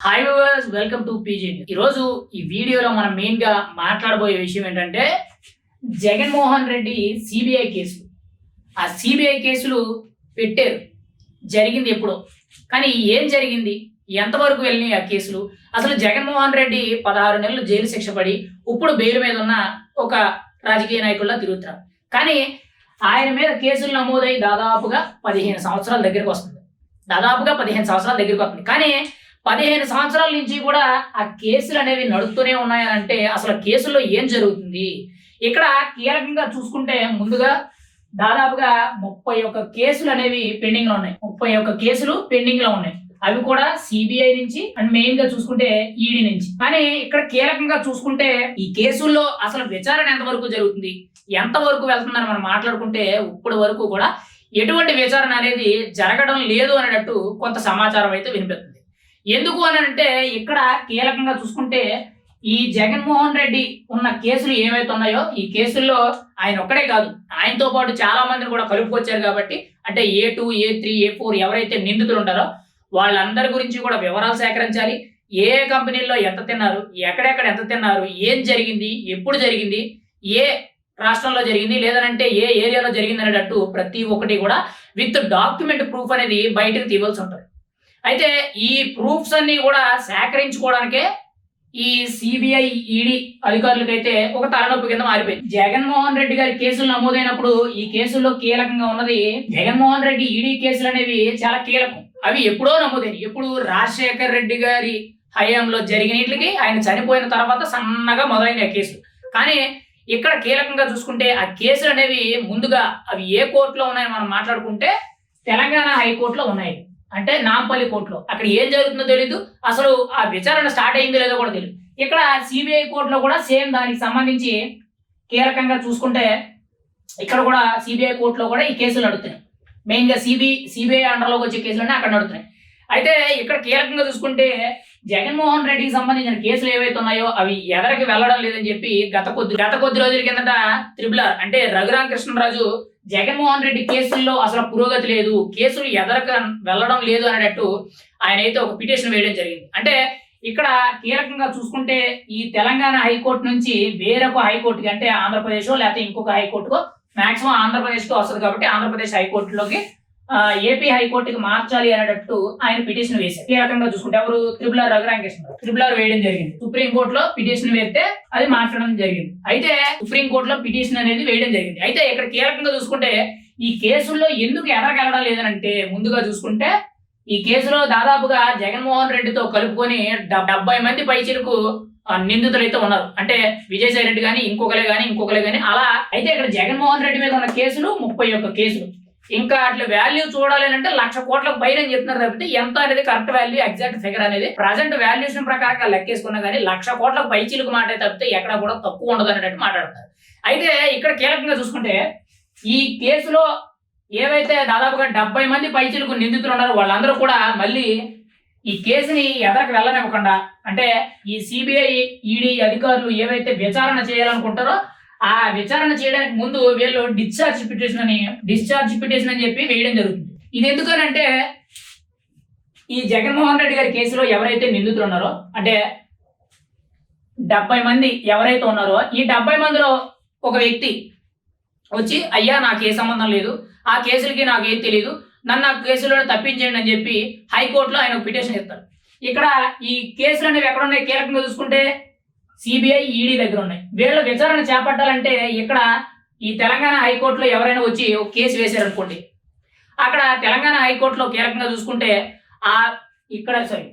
Hi viewers welcome to PG ఈరోజు ఈ వీడియోలో మనం మెయిన్గా మాట్లాడబోయే విషయం ఏంటంటే జగన్మోహన్ రెడ్డి సిబిఐ కేసులు. ఆ సిబిఐ కేసులు పెట్టారు. జరిగింది ఎప్పుడో. కానీ ఏం జరిగింది? ఎంతవరకు వెళ్ళినాయి ఆ కేసులు? అసలు జగన్మోహన్ రెడ్డి పదహారు నెలలు జైలు శిక్ష పడి ఇప్పుడు బెయిల్ మీద ఉన్న ఒక రాజకీయ నాయకుల్లా తిరుగుతున్నారు. కానీ ఆయన మీద కేసులు నమోదై దాదాపుగా పదిహేను సంవత్సరాల దగ్గరికి వస్తుంది. దాదాపుగా పదిహేను సంవత్సరాల దగ్గరికి వస్తుంది. కానీ పదిహేను సంవత్సరాల నుంచి కూడా ఆ కేసులు అనేవి నడుస్తూనే ఉన్నాయనంటే అసలు కేసుల్లో ఏం జరుగుతుంది? ఇక్కడ కీలకంగా చూసుకుంటే ముందుగా దాదాపుగా ముప్పై ఒక్క కేసులు అనేవి పెండింగ్లో ఉన్నాయి. ముప్పై ఒక్క కేసులు పెండింగ్లో ఉన్నాయి. అవి కూడా సిబిఐ నుంచి అండ్ మెయిన్గా చూసుకుంటే ఈడీ నుంచి. కానీ ఇక్కడ కీలకంగా చూసుకుంటే ఈ కేసుల్లో అసలు విచారణ ఎంతవరకు జరుగుతుంది? ఎంత వరకు వెళ్తుందని మనం మాట్లాడుకుంటే ఇప్పటి వరకు కూడా ఎటువంటి విచారణ అనేది జరగడం లేదు అనేటట్టు కొంత సమాచారం అయితే వినిపిస్తుంది. ఎందుకు అని అంటే ఇక్కడ కీలకంగా చూసుకుంటే ఈ జగన్మోహన్ రెడ్డి ఉన్న కేసులు ఏవైతే ఉన్నాయో ఈ కేసుల్లో ఆయన ఒక్కడే కాదు. ఆయనతో పాటు చాలా మందిని కూడా కలుపుకొచ్చారు కాబట్టి అంటే A two A three A four ఎవరైతే నిందితులు ఉంటారో వాళ్ళందరి గురించి కూడా వివరాలు సేకరించాలి. ఏ కంపెనీల్లో ఎంత తిన్నారు ఎక్కడెక్కడ ఎంత తిన్నారు ఏం జరిగింది ఎప్పుడు జరిగింది ఏ రాష్ట్రంలో జరిగింది లేదనంటే ఏ ఏరియాలో జరిగింది అనేటట్టు ప్రతి ఒక్కటి కూడా విత్ డాక్యుమెంట్ ప్రూఫ్ అనేది బయటకు తీయవలసి ఉంటుంది. అయితే ఈ ప్రూఫ్స్ అన్ని కూడా సేకరించుకోవడానికే ఈ సిబిఐ ఈడీ అధికారులకైతే ఒక తలనొప్పి కింద మారిపోయింది. జగన్మోహన్ రెడ్డి గారి కేసులు నమోదైనప్పుడు ఈ కేసుల్లో కీలకంగా ఉన్నది జగన్మోహన్ రెడ్డి ఈడీ కేసులు అనేవి చాలా కీలకం. అవి ఎప్పుడో నమోదైనవి ఎప్పుడు రాజశేఖర్ రెడ్డి గారి హయాంలో జరిగినట్లకి ఆయన చనిపోయిన తర్వాత సన్నగా మొదలైన కేసులు. కానీ ఇక్కడ కీలకంగా చూసుకుంటే ఆ కేసులు అనేవి ముందుగా అవి ఏ కోర్టులో ఉన్నాయని మనం మాట్లాడుకుంటే తెలంగాణ హైకోర్టులో ఉన్నాయి. అంటే నాంపల్లి కోర్టులో. అక్కడ ఏం జరుగుతుందో తెలీదు. అసలు ఆ విచారణ స్టార్ట్ అయిందో లేదో కూడా తెలియదు ఇక్కడ సిబిఐ కోర్టులో కూడా సేమ్ దానికి సంబంధించి కీలకంగా చూసుకుంటే ఇక్కడ కూడా సిబిఐ కోర్టులో కూడా ఈ కేసులు నడుస్తున్నాయి మెయిన్గా సిబి సిబిఐ అండర్లోకి వచ్చే కేసులన్నీ అక్కడ నడుతున్నాయి. అయితే ఇక్కడ కీలకంగా చూసుకుంటే జగన్మోహన్ రెడ్డికి సంబంధించిన కేసులు ఏవైతే ఉన్నాయో అవి ఎదరికి వెళ్ళడం లేదని చెప్పి గత కొద్ది గత కొద్ది రోజుల కిందట త్రిబుల్ ఆర్ అంటే రఘురామ కృష్ణరాజు జగన్మోహన్ రెడ్డి కేసుల్లో అసలు పురోగతి లేదు కేసులు ఎదరక వెళ్ళడం లేదు అనేటట్టు ఆయన అయితే ఒక పిటిషన్ వేయడం జరిగింది. అంటే ఇక్కడ కీలకంగా చూసుకుంటే ఈ తెలంగాణ హైకోర్టు నుంచి వేరొక హైకోర్టుకి అంటే ఆంధ్రప్రదేశ్ లేకపోతే ఇంకొక హైకోర్టుకో మాక్సిమం ఆంధ్రప్రదేశ్కి వస్తుంది కాబట్టి ఆంధ్రప్రదేశ్ హైకోర్టులోకి ఏపీ హైకోర్టుకి మార్చాలి అనేటట్టు ఆయన పిటిషన్ వేశారు. కీలకంగా చూసుకుంటే ఎవరు triple R Raghuramakrishna triple R వేయడం జరిగింది. సుప్రీం కోర్టులో పిటిషన్ వేస్తే అది మార్చడం జరిగింది. అయితే సుప్రీం కోర్టులో పిటిషన్ అనేది వేయడం జరిగింది. అయితే ఇక్కడ కీలకంగా చూసుకుంటే ఈ కేసుల్లో ఎందుకు ఎదరగలడం లేదనంటే ముందుగా చూసుకుంటే ఈ కేసులో దాదాపుగా జగన్మోహన్ రెడ్డితో కలుపుకొని డెబ్బై మంది పైచిలకు నిందితులు అయితే ఉన్నారు. అంటే విజయసాయి రెడ్డి కానీ ఇంకొకరే కానీ ఇంకొకరే కానీ అలా. అయితే ఇక్కడ జగన్మోహన్ రెడ్డి మీద ఉన్న కేసులు ముప్పై ఒక్క కేసులు. ఇంకా అట్లా వాల్యూ చూడాలి అంటే లక్ష కోట్లకు పైన చెప్తున్నారు తప్పితే ఎంత అనేది కరెక్ట్ వాల్యూ ఎగ్జాక్ట్ ఫిగర్ అనేది ప్రజెంట్ వాల్యూషన్ ప్రకారంగా లెక్కేసుకున్నా కానీ లక్ష కోట్లకు పై చిలుకు మాట తప్పితే ఎక్కడ కూడా తక్కువ ఉండదు అనేటట్టు మాట్లాడతారు. అయితే ఇక్కడ కీలకంగా చూసుకుంటే ఈ కేసులో ఏవైతే దాదాపుగా డెబ్బై మంది పైచిలకు నిందితులు ఉన్నారో వాళ్ళందరూ కూడా మళ్ళీ ఈ కేసుని ఎదరకు వెళ్ళనివ్వకుండా అంటే ఈ సిబిఐ ఈడీ అధికారులు ఏవైతే విచారణ చేయాలనుకుంటారో ఆ విచారణ చేయడానికి ముందు వీళ్ళు డిశ్చార్జ్ పిటిషన్ అని డిశ్చార్జ్ పిటిషన్ అని చెప్పి వేయడం జరుగుతుంది. ఇది ఎందుకనంటే ఈ జగన్మోహన్ రెడ్డి గారి కేసులో ఎవరైతే నిందితులు ఉన్నారో అంటే డెబ్బై మంది ఎవరైతే ఉన్నారో ఈ డెబ్బై మందిలో ఒక వ్యక్తి వచ్చి అయ్యా నాకు ఏ సంబంధం లేదు. ఆ కేసులకి నాకు ఏం తెలియదు నన్ను ఆ కేసులో తప్పించేయండి అని చెప్పి హైకోర్టులో ఆయన పిటిషన్ ఇస్తారు. ఇక్కడ ఈ కేసులు అనేవి ఎక్కడ ఉన్నాయి కీలకంగా చూసుకుంటే సిబిఐ ఈడీ దగ్గర ఉన్నాయి. వీళ్ళ విచారణ చేపట్టాలంటే ఇక్కడ ఈ తెలంగాణ హైకోర్టులో ఎవరైనా వచ్చి ఒక కేసు వేశారనుకోండి. అక్కడ తెలంగాణ హైకోర్టులో కీలకంగా చూసుకుంటే ఆ ఇక్కడ సారీ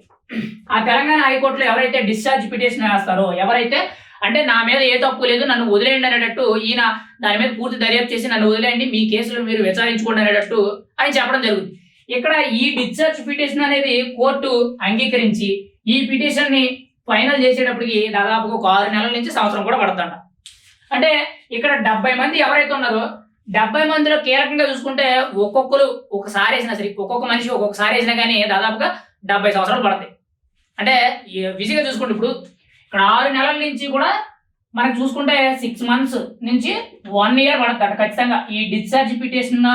ఆ తెలంగాణ హైకోర్టులో ఎవరైతే డిశ్చార్జ్ పిటిషన్ వేస్తారో ఎవరైతే అంటే నా మీద ఏ తప్పు లేదు నన్ను వదిలేయండి అనేటట్టు ఈయన దాని మీద పూర్తి దర్యాప్తు చేసి నన్ను వదిలేయండి మీ కేసులు మీరు విచారించుకోండి అనేటట్టు అని చెప్పడం జరుగుతుంది. ఇక్కడ ఈ డిశ్చార్జ్ పిటిషన్ అనేది కోర్టు అంగీకరించి ఈ పిటిషన్ని ఫైనల్ చేసేటప్పటికి దాదాపుగా ఒక ఆరు నెలల నుంచి సంవత్సరం కూడా పడుతుంట అంటే ఇక్కడ డెబ్బై మంది ఎవరైతే ఉన్నారో డెబ్బై మందిలో కీలకంగా చూసుకుంటే ఒక్కొక్కరు ఒకసారి వేసినా సరే ఒక్కొక్క మనిషి ఒక్కొక్కసారి వేసినా కానీ దాదాపుగా డెబ్బై సంవత్సరాలు పడతాయి. అంటే విజిగా చూసుకుంటే ఇప్పుడు ఇక్కడ ఆరు నెలల నుంచి కూడా మనం చూసుకుంటే సిక్స్ మంత్స్ నుంచి వన్ ఇయర్ పడతాడు ఖచ్చితంగా. ఈ డిశ్చార్జ్ పిటిషన్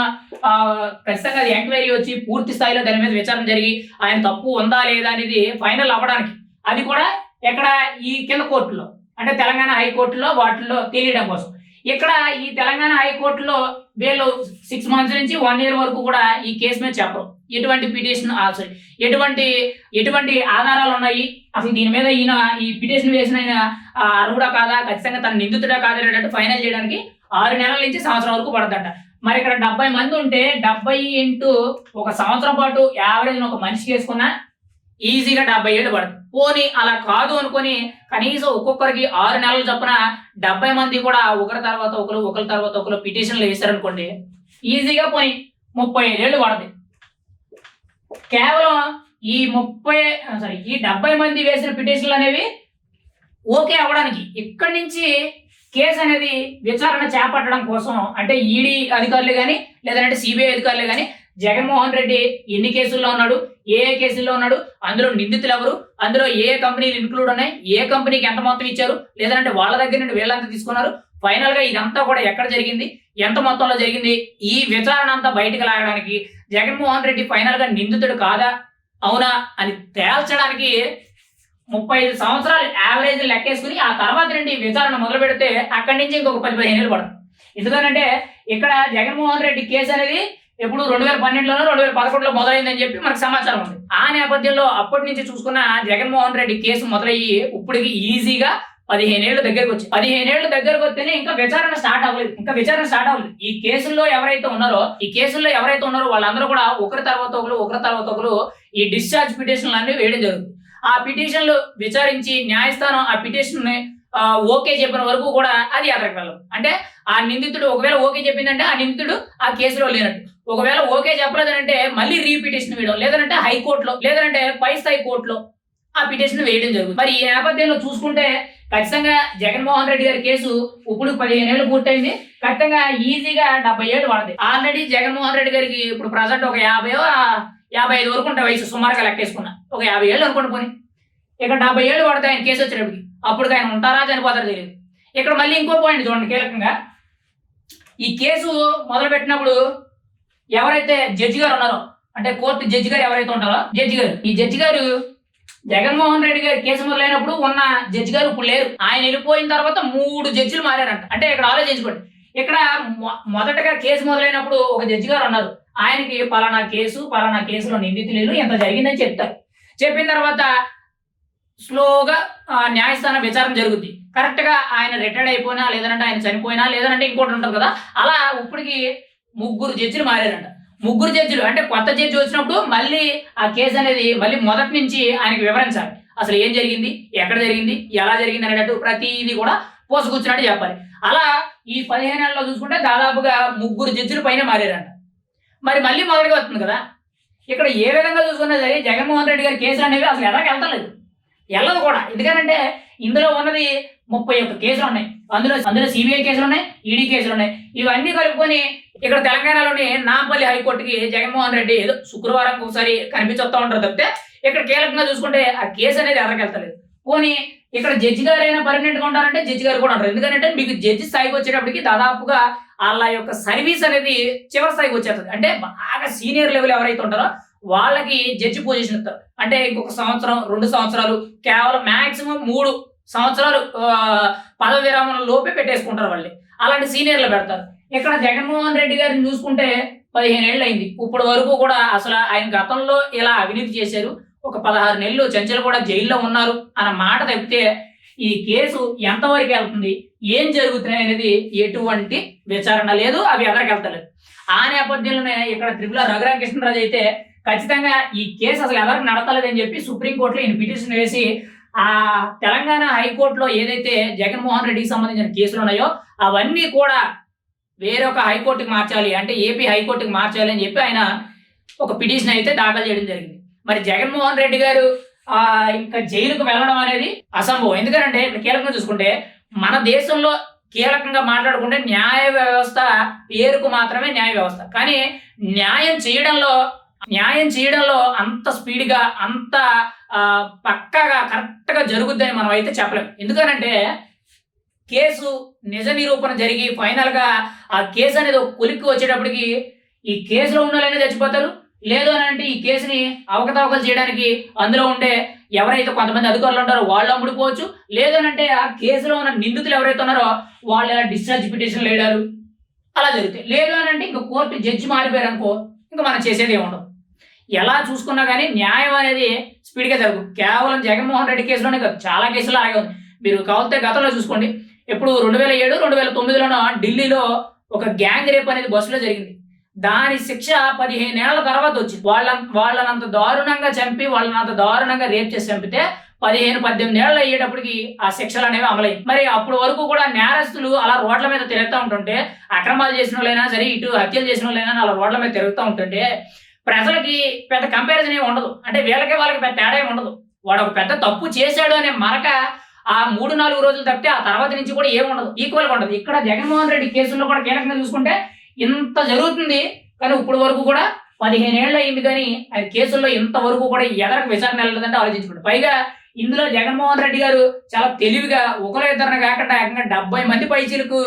ఖచ్చితంగా అది ఎంక్వైరీ వచ్చి పూర్తి స్థాయిలో దాని మీద విచారణ జరిగి ఆయన తప్పు ఉందా లేదా అనేది ఫైనల్ అవ్వడానికి అది కూడా ఎక్కడ ఈ కింద కోర్టులో అంటే తెలంగాణ హైకోర్టులో వాటిల్లో తెలియడం కోసం. ఇక్కడ ఈ తెలంగాణ హైకోర్టులో వీళ్ళు సిక్స్ మంత్స్ నుంచి వన్ ఇయర్ వరకు కూడా ఈ కేసు మీద చెప్పరు. ఎటువంటి పిటిషన్ సారీ ఎటువంటి ఎటువంటి ఆధారాలు ఉన్నాయి? అసలు దీని మీద ఈయన ఈ పిటిషన్ వేసిన ఆయన అర్హుడా కాదా? ఖచ్చితంగా తన నిందితుడా కాదా అనేటట్టు ఫైనల్ చేయడానికి ఆరు నెలల నుంచి సంవత్సరం వరకు పడదట మరి ఇక్కడ డెబ్బై మంది ఉంటే డెబ్బై ఇంటూ ఒక సంవత్సరం పాటు యావరేజ్ ఒక మనిషి చేసుకున్నా ఈజీగా డెబ్బై ఏళ్ళు పడుతుంది పోనీ అలా కాదు అనుకొని కనీసం ఒక్కొక్కరికి ఆరు నెలలు చొప్పున డెబ్బై మంది కూడా ఒకరి తర్వాత ఒకరు ఒకరి తర్వాత ఒకరు పిటిషన్లు వేశారనుకోండి ఈజీగా పోయి ముప్పై ఏళ్ళు పడుతుంది కేవలం ఈ ముప్పై సారీ ఈ డెబ్బై మంది వేసిన పిటిషన్లు అనేవి ఓకే అవ్వడానికి. ఇక్కడి నుంచి కేసు అనేది విచారణ చేపట్టడం కోసం అంటే ఈడీ అధికారులు కానీ లేదంటే సిబిఐ అధికారులు కానీ జగన్మోహన్ రెడ్డి ఎన్ని కేసుల్లో ఉన్నాడు ఏ ఏ కేసుల్లో ఉన్నాడు? అందులో నిందితులు ఎవరు? అందులో ఏ కంపెనీలు ఇన్క్లూడ్ ఉన్నాయి? ఏ కంపెనీకి ఎంత మొత్తం ఇచ్చారు? లేదంటే వాళ్ళ దగ్గర నుండి వీళ్ళంతా తీసుకున్నారు? ఫైనల్గా ఇదంతా కూడా ఎక్కడ జరిగింది? ఎంత మొత్తంలో జరిగింది? ఈ విచారణ అంతా బయటకు లాగడానికి జగన్మోహన్ రెడ్డి ఫైనల్గా నిందితుడు కాదా? అవునా? అని తేల్చడానికి ముప్పై ఐదు సంవత్సరాలు యావరేజ్ లెక్కేసుకుని ఆ తర్వాత నుండి విచారణ మొదలు పెడితే అక్కడి నుంచి ఇంకొక పది పదిహేను ఏళ్ళు పడుతుంది. ఎందుకనంటే ఇక్కడ జగన్మోహన్ రెడ్డి కేసు అనేది ఎప్పుడు రెండు వేల పన్నెండులోనో రెండు వేల పదకొండులో మొదలైందని చెప్పి మనకు సమాచారం ఉంది. ఆ నేపథ్యంలో అప్పటి నుంచి చూసుకున్న జగన్మోహన్ రెడ్డి కేసు మొదలయ్యి ఇప్పటికి ఈజీగా పదిహేను ఏళ్ళు దగ్గరకు వచ్చి పదిహేను ఏళ్ళు దగ్గరకు వస్తేనే ఇంకా విచారణ స్టార్ట్ అవ్వలేదు. ఇంకా విచారణ స్టార్ట్ అవ్వలేదు. ఈ కేసుల్లో ఎవరైతే ఉన్నారో ఈ కేసుల్లో ఎవరైతే ఉన్నారో వాళ్ళందరూ కూడా ఒకరి తర్వాత ఒకరు ఒకరి తర్వాత ఒకరు ఈ డిశ్చార్జ్ పిటిషన్లు అన్ని వేయడం జరుగుతుంది. ఆ పిటిషన్లు విచారించి న్యాయస్థానం ఆ పిటిషన్ని ఓకే చెప్పిన వరకు కూడా అది ఎదరగలం అంటే ఆ నిందితుడు ఒకవేళ ఓకే చెప్పిందంటే ఆ నిందితుడు ఆ కేసులో లేనట్టు. ఒకవేళ ఓకే చెప్పలేదనంటే మళ్ళీ రీపిటిషన్ వేయడం లేదంటే హైకోర్టులో లేదంటే పై స్థాయి కోర్టులో ఆ పిటిషన్ వేయడం జరుగుతుంది. మరి ఈ నేపథ్యంలో చూసుకుంటే ఖచ్చితంగా జగన్మోహన్ రెడ్డి గారి కేసు ఇప్పుడు పదిహేను ఏళ్ళు పూర్తయింది. ఖచ్చితంగా ఈజీగా డెబ్బై ఏళ్ళు పడతాయి. ఆల్రెడీ జగన్మోహన్ రెడ్డి గారికి ఇప్పుడు ప్రజెంట్ ఒక యాభై యాభై ఐదు వరకు ఉంటాయి వయసు సుమారుగా లెక్కేసుకున్నా. ఒక యాభై ఏళ్ళు అనుకోండి పోనీ. ఇక్కడ డెబ్బై ఏళ్ళు పడతాయి ఆయన కేసు వచ్చినప్పటికి అప్పుడు ఆయన ఉంటారా చనిపోతారో తెలియదు. ఇక్కడ మళ్ళీ ఇంకో పాయింట్ చూడండి కీలకంగా. ఈ కేసు మొదలు పెట్టినప్పుడు ఎవరైతే జడ్జి గారు ఉన్నారో అంటే కోర్టు జడ్జి గారు ఎవరైతే ఉంటారో జడ్జి గారు ఈ జడ్జి గారు జగన్మోహన్ రెడ్డి గారు కేసు మొదలైనప్పుడు ఉన్న జడ్జి గారు ఇప్పుడు లేరు. ఆయన వెళ్ళిపోయిన తర్వాత మూడు జడ్జిలు మారారంట. అంటే ఇక్కడ ఆలోచించుకోండి. ఇక్కడ మొ- మొదటగా కేసు మొదలైనప్పుడు ఒక జడ్జి గారు ఉన్నారు. ఆయనకి పలానా కేసు పలానా కేసులో నిందితులు ఎంత జరిగిందని చెప్తారు. చెప్పిన తర్వాత స్లోగా న్యాయస్థానం విచారణ జరుగుద్ది. కరెక్ట్గా ఆయన రిటైర్డ్ అయిపోయినా లేదంటే ఆయన చనిపోయినా లేదంటే ఇంకోటి ఉంటుంది కదా. అలా ఇప్పటికి ముగ్గురు జడ్జిలు మారారంట. ముగ్గురు జడ్జిలు అంటే కొత్త జడ్జి వచ్చినప్పుడు మళ్ళీ ఆ కేసు అనేది మళ్ళీ మొదటి నుంచి ఆయనకు వివరించాలి. అసలు ఏం జరిగింది? ఎక్కడ జరిగింది? ఎలా జరిగింది అనేటట్టు ప్రతిదీ కూడా పోసుకొచ్చినట్టు చెప్పాలి. అలా ఈ పదిహేను నెలల్లో చూసుకుంటే దాదాపుగా ముగ్గురు జడ్జిలు పైన మారారంట. మరి మళ్ళీ మొదటిగా వస్తుంది కదా. ఇక్కడ ఏ విధంగా చూసుకున్నా సరే జగన్మోహన్ రెడ్డి గారి కేసులు అనేవి అసలు ఎలాగ వెళ్తలేదు. వెళ్ళదు కూడా. ఎందుకంటే ఇందులో ఉన్నది ముప్పై ఒక్క కేసులు ఉన్నాయి. అందులో అందులో సిబిఐ కేసులు ఉన్నాయి ఈడీ కేసులు ఉన్నాయి. ఇవన్నీ కలుపుకొని ఇక్కడ తెలంగాణలోని నాంపల్లి హైకోర్టుకి జగన్మోహన్ రెడ్డి ఏదో శుక్రవారం ఒకసారి కనిపించొస్తా ఉంటారు తప్పితే ఇక్కడ కీలకంగా చూసుకుంటే ఆ కేసు అనేది ఎవరికెళ్తలేదు పోనీ ఇక్కడ జడ్జి గారు అయినా పర్మనెంట్గా ఉంటారంటే జడ్జి గారు కూడా ఉంటారు. ఎందుకంటే మీకు జడ్జి స్థాయికి వచ్చేటప్పటికి దాదాపుగా వాళ్ళ యొక్క సర్వీస్ అనేది చివరి స్థాయికి వచ్చేస్తుంది. అంటే బాగా సీనియర్ లెవెల్ ఎవరైతే ఉంటారో వాళ్ళకి జడ్జి పొజిషన్ ఇస్తారు. అంటే ఇంకొక సంవత్సరం రెండు సంవత్సరాలు కేవలం మాక్సిమం మూడు సంవత్సరాలు పదవి విరామం లోపే పెట్టేసుకుంటారు వాళ్ళు అలాంటి సీనియర్లు పెడతారు. ఇక్కడ జగన్మోహన్ రెడ్డి గారిని చూసుకుంటే పదిహేను ఏళ్ళు అయింది ఇప్పటి వరకు కూడా అసలు ఆయన గతంలో ఇలా అవినీతి చేశారు. ఒక పదహారు నెలలు చెంచలు కూడా జైల్లో ఉన్నారు అన్న మాట తప్పితే ఈ కేసు ఎంతవరకు వెళ్తుంది? ఏం జరుగుతున్నాయి అనేది ఎటువంటి విచారణ లేదు అవి ఎవరికి వెళ్తలేదు. ఆ నేపథ్యంలోనే ఇక్కడ త్రిపుల రఘురామకృష్ణరాజు అయితే ఖచ్చితంగా ఈ కేసు అసలు ఎవరికి నడతలేదని చెప్పి సుప్రీంకోర్టులో ఈయన పిటిషన్ వేసి ఆ తెలంగాణ హైకోర్టులో ఏదైతే జగన్మోహన్ రెడ్డికి సంబంధించిన కేసులు ఉన్నాయో అవన్నీ కూడా వేరొక హైకోర్టుకి మార్చాలి. అంటే ఏపీ హైకోర్టుకి మార్చాలి అని చెప్పి ఆయన ఒక పిటిషన్ అయితే దాఖలు చేయడం జరిగింది. మరి జగన్మోహన్ రెడ్డి గారు ఇంకా జైలుకు వెళ్ళడం అనేది అసంభవం. ఎందుకంటే ఇక్కడ కీలకంగా చూసుకుంటే మన దేశంలో కీలకంగా మాట్లాడుకుంటే న్యాయ వ్యవస్థ పేరుకు మాత్రమే న్యాయ వ్యవస్థ. కానీ న్యాయం చేయడంలో న్యాయం చేయడంలో అంత స్పీడ్గా అంత పక్కగా పక్కాగా కరెక్ట్గా జరుగుద్దని మనం అయితే చెప్పలేం. ఎందుకనంటే కేసు నిజ నిరూపణ జరిగి ఫైనల్గా ఆ కేసు అనేది ఒక కొలిక్కి వచ్చేటప్పటికి ఈ కేసులో ఉన్న వాళ్ళైనా చచ్చిపోతారు. లేదు అని అంటే ఈ కేసుని అవకతవకలు చేయడానికి అందులో ఉండే ఎవరైతే కొంతమంది అధికారులు ఉంటారో వాళ్ళు అమ్ముడుకోవచ్చు లేదు అని అంటే ఆ కేసులో ఉన్న నిందితులు ఎవరైతే ఉన్నారో వాళ్ళు డిశ్చార్జ్ పిటిషన్ వేయడారు అలా జరుగుతాయి. లేదు అని అంటే ఇంకా కోర్టు జడ్జి మారిపోయారు అనుకో ఇంకా మనం చేసేది ఏముండదు ఎలా చూసుకున్నా కానీ న్యాయం అనేది స్పీడ్గా జరుగు. కేవలం జగన్మోహన్ రెడ్డి కేసులోనే కాదు చాలా కేసులు అలాగే ఉంది. మీరు కావాలంటే గతంలో చూసుకోండి. ఇప్పుడు రెండు వేల ఏడు రెండు వేల తొమ్మిదిలోనో ఢిల్లీలో ఒక గ్యాంగ్ రేప్ అనేది బస్సులో జరిగింది. దాని శిక్ష పదిహేను నెలల తర్వాత వచ్చింది. వాళ్ళ వాళ్ళనంత దారుణంగా చంపి వాళ్ళనంత దారుణంగా రేప్ చేసి చంపితే పదిహేను పద్దెనిమిది ఏళ్ళు అయ్యేటప్పటికి ఆ శిక్షలు అనేవి అమలయ్యి మరి అప్పటి వరకు కూడా నేరస్తులు అలా రోడ్ల మీద తిరుగుతూ ఉంటుంటే అక్రమాలు చేసిన వాళ్ళైనా సరే ఇటు హత్యలు చేసిన వాళ్ళైనా అలా రోడ్ల మీద తిరుగుతూ ఉంటుంటే ప్రజలకి పెద్ద కంపారిజన్ ఏమి ఉండదు. అంటే వీళ్ళకి వాళ్ళకి పెద్ద తేడా ఏమి ఉండదు. వాడు ఒక పెద్ద తప్పు చేశాడు అనే మరక ఆ మూడు నాలుగు రోజులు తప్పితే ఆ తర్వాత నుంచి కూడా ఏమి ఉండదు. ఉండదు. ఇక్కడ జగన్మోహన్ రెడ్డి కేసుల్లో కూడా కీలకంగా చూసుకుంటే ఇంత జరుగుతుంది. కానీ ఇప్పుడు వరకు కూడా పదిహేను ఏళ్ళు అయింది కానీ ఆ కేసుల్లో ఇంతవరకు కూడా ఎదరకు విచారణ వెళ్ళదంటే ఆలోచించుకోండి. పైగా ఇందులో జగన్మోహన్ రెడ్డి గారు చాలా తెలివిగా ఒకరు ఇద్దరు కాకుండా ఏకంగా డెబ్బై మంది పైచీలకు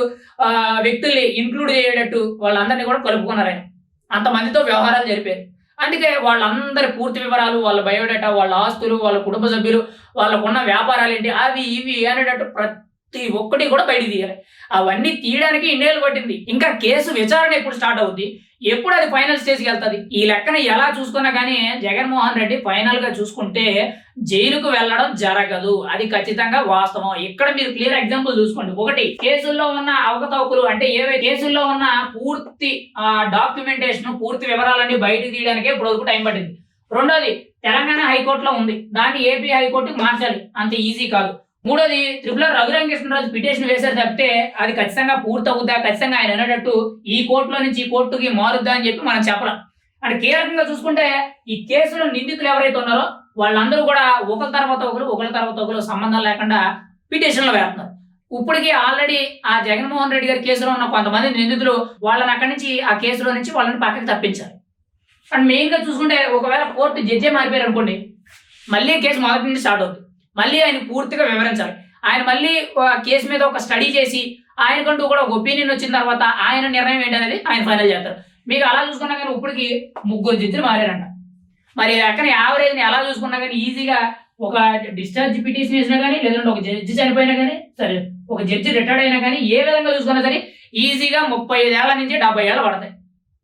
వ్యక్తుల్ని ఇంక్లూడ్ చేయడట్టు వాళ్ళందరినీ కూడా కలుపుకున్నారు ఆయన. అంతమందితో వ్యవహారాలు జరిపారు. అందుకే వాళ్ళందరి పూర్తి వివరాలు వాళ్ళ బయోడేటా వాళ్ళ ఆస్తులు వాళ్ళ కుటుంబ సభ్యులు వాళ్ళకున్న వ్యాపారాలు ఏంటి అవి ఇవి అనేటట్టు ప్రతి ఒక్కటి కూడా బయట తీయాలి. అవన్నీ తీయడానికి ఇన్నేళ్ళు పట్టింది. ఇంకా కేసు విచారణ ఎప్పుడు స్టార్ట్ అవుద్ది? ఎప్పుడు అది ఫైనల్ స్టేజ్కి వెళ్తుంది? ఈ లెక్కన ఎలా చూసుకున్నా కానీ జగన్మోహన్ రెడ్డి ఫైనల్గా చూసుకుంటే జైలుకు వెళ్ళడం జరగదు. అది ఖచ్చితంగా వాస్తవం. ఇక్కడ మీరు క్లియర్ ఎగ్జాంపుల్ చూసుకోండి. ఒకటి కేసుల్లో ఉన్న అవకతవకలు అంటే ఏవే కేసుల్లో ఉన్న పూర్తి డాక్యుమెంటేషన్ పూర్తి వివరాలన్నీ బయటకు తీయడానికి ఇప్పుడు వరకు టైం పట్టింది. రెండోది తెలంగాణ హైకోర్టులో ఉంది. దాన్ని ఏపీ హైకోర్టుకి మార్చాలి. అంత ఈజీ కాదు. మూడోది త్రిపుల రఘురామకృష్ణరాజు పిటిషన్ వేశారు తప్పితే అది ఖచ్చితంగా పూర్తి ఖచ్చితంగా ఆయన అనేటట్టు ఈ కోర్టులో నుంచి ఈ కోర్టుకి మారుద్దా అని చెప్పి మనం చెప్పలేం. అంటే కీలకంగా చూసుకుంటే ఈ కేసులో నిందితులు ఎవరైతే ఉన్నారో వాళ్ళందరూ కూడా ఒకరి తర్వాత ఒకరు ఒకరి తర్వాత ఒకరు సంబంధం లేకుండా పిటిషన్లు వేస్తున్నారు. ఇప్పటికి ఆల్రెడీ ఆ జగన్మోహన్ రెడ్డి గారి కేసులో ఉన్న కొంతమంది నిందితులు వాళ్ళని అక్కడి నుంచి ఆ కేసులో నుంచి వాళ్ళని పక్కకి తప్పించారు. అండ్ మెయిన్గా చూసుకుంటే ఒకవేళ కోర్టు జడ్జే మారిపోయారు అనుకోండి మళ్ళీ కేసు మొదటి నుంచి స్టార్ట్ అవుతుంది మళ్ళీ ఆయన పూర్తిగా వివరించాలి. ఆయన మళ్ళీ కేసు మీద ఒక స్టడీ చేసి ఆయనకంటూ కూడా ఒక ఒపీనియన్ వచ్చిన తర్వాత ఆయన నిర్ణయం ఏంటనేది ఆయన ఫైనల్ చేస్తారు. మీకు అలా చూసుకున్నా కానీ ఇప్పటికి ముగ్గురు జడ్జిలు మారారంట. మరి అక్కడ యావరేజ్ని ఎలా చూసుకున్నా కానీ ఈజీగా ఒక డిశ్చార్జ్ పిటిషన్ వేసినా కానీ లేదంటే ఒక జడ్జి చనిపోయినా కానీ సరే ఒక జడ్జి రిటైర్డ్ అయినా కానీ ఏ విధంగా చూసుకున్నా సరే ఈజీగా ముప్పై ఐదేళ్ళ నుంచి డెబ్బై ఏళ్ళు పడతాయి.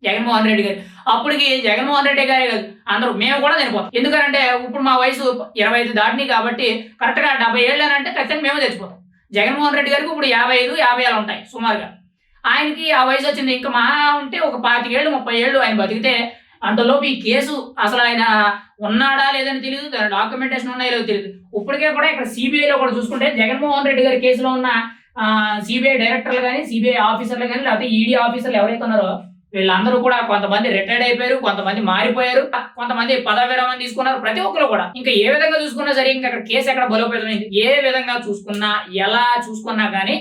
జగన్మోహన్ రెడ్డి గారు. అప్పటికి జగన్మోహన్ రెడ్డి గారే కాదు అందరూ మేము కూడా చనిపోతాం. ఎందుకంటే ఇప్పుడు మా వయసు ఇరవై ఐదు దాటిని కాబట్టి కరెక్ట్గా డెబ్బై ఏళ్ళు అని అంటే ఖచ్చితంగా మేము చచ్చిపోతాం. జగన్మోహన్ రెడ్డి గారికి ఇప్పుడు యాభై ఐదు యాభై ఏళ్ళు ఉంటాయి సుమారుగా. ఆయనకి ఆ వయసు వచ్చింది ఇంకా మా ఉంటే ఒక పాతికేళ్ళు ముప్పై ఏళ్ళు ఆయన బతికితే అంతలోపు ఈ కేసు అసలు ఆయన ఉన్నాడా లేదని తెలియదు దాని డాక్యుమెంటేషన్ ఉన్నాయో లేదో తెలియదు ఇప్పటికే కూడా ఇక్కడ సిబిఐలో కూడా చూసుకుంటే జగన్మోహన్ రెడ్డి గారి కేసులో ఉన్న సిబిఐ డైరెక్టర్లు కానీ సిబిఐ ఆఫీసర్లు కానీ లేకపోతే ఈడీ ఆఫీసర్లు ఎవరైతే ఉన్నారో వీళ్ళందరూ కూడా కొంతమంది రిటైర్డ్ అయిపోయారు కొంతమంది మారిపోయారు కొంతమంది పదవి విరమణ తీసుకున్నారు ప్రతి ఒక్కరు కూడా. ఇంకా ఏ విధంగా చూసుకున్నా సరే ఇంకా అక్కడ కేసు ఎక్కడ బలోపేతమైంది? ఏ విధంగా చూసుకున్నా ఎలా చూసుకున్నా కానీ